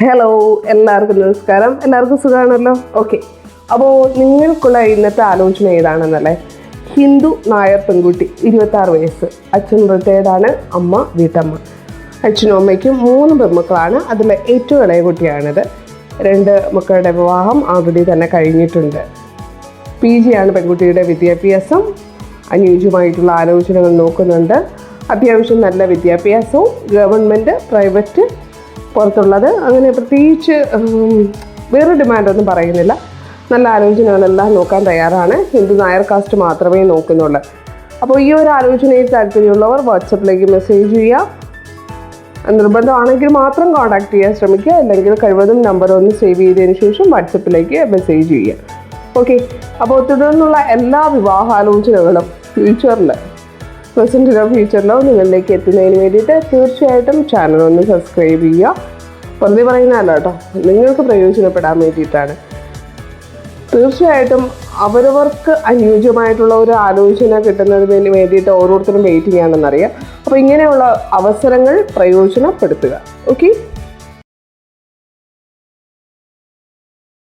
Hello എല്ലാവർക്കും നമസ്കാരം. എല്ലാവർക്കും സുഖമാണല്ലോ? ഓക്കെ അപ്പോൾ നിങ്ങൾക്കുള്ള ഇന്നത്തെ ആലോചന ഏതാണെന്നല്ലേ? ഹിന്ദു നായർ പെൺകുട്ടി ഇരുപത്താറ് വയസ്സ്. അച്ഛൻ റിട്ടയർഡാണ് അമ്മ വീട്ടമ്മ. അച്ഛനും അമ്മയ്ക്കും മൂന്ന് പെൺമക്കളാണ്. അതിലെ ഏറ്റവും ഇളയ കുട്ടിയാണിത്. രണ്ട് മക്കളുടെ വിവാഹം ആൾറെഡി തന്നെ കഴിഞ്ഞിട്ടുണ്ട്. പി ജിയാണ് പെൺകുട്ടിയുടെ വിദ്യാഭ്യാസം. അനുയോജ്യമായിട്ടുള്ള ആലോചനകൾ നോക്കുന്നുണ്ട്. അത്യാവശ്യം നല്ല വിദ്യാഭ്യാസവും ഗവൺമെന്റ് പ്രൈവറ്റ് പുറത്തുള്ളത്. അങ്ങനെ പ്രത്യേകിച്ച് വേറെ ഡിമാൻഡൊന്നും പറയുന്നില്ല. നല്ല ആലോചനകളെല്ലാം നോക്കാൻ തയ്യാറാണ്. ഹിന്ദു നായർ കാസ്റ്റ് മാത്രമേ നോക്കുന്നുള്ളൂ. അപ്പോൾ ഈ ഒരു ആലോചനയിൽ താല്പര്യമുള്ളവർ വാട്സപ്പിലേക്ക് മെസ്സേജ് ചെയ്യുക നിർബന്ധമാണെങ്കിൽ മാത്രം കോൺടാക്ട് ചെയ്യാൻ ശ്രമിക്കുക. അല്ലെങ്കിൽ കഴിവതും നമ്പർ ഒന്ന് സേവ് ചെയ്തതിന് ശേഷം വാട്സപ്പിലേക്ക് മെസ്സേജ് ചെയ്യുക. ഓക്കെ. അപ്പോൾ തുടർന്നുള്ള എല്ലാ വിവാഹാലോചനകളും ഫ്യൂച്ചറിൽ പ്രസന്റിലോ ഫ്യൂച്ചറിലോ നിങ്ങളിലേക്ക് എത്തുന്നതിന് വേണ്ടിയിട്ട് തീർച്ചയായിട്ടും ചാനൽ ഒന്ന് സബ്സ്ക്രൈബ് ചെയ്യുക. വെറുതെ പറയുന്നതല്ല കേട്ടോ. നിങ്ങൾക്ക് പ്രയോജനപ്പെടാൻ വേണ്ടിയിട്ടാണ്. തീർച്ചയായിട്ടും അവരവർക്ക് അനുയോജ്യമായിട്ടുള്ള ഒരു ആലോചന കിട്ടുന്നതിന് വേണ്ടിയിട്ട് ഓരോരുത്തരും വെയിറ്റിംഗ് ആണെന്നറിയാം അപ്പോൾ ഇങ്ങനെയുള്ള അവസരങ്ങൾ പ്രയോജനപ്പെടുത്തുക. ഓക്കെ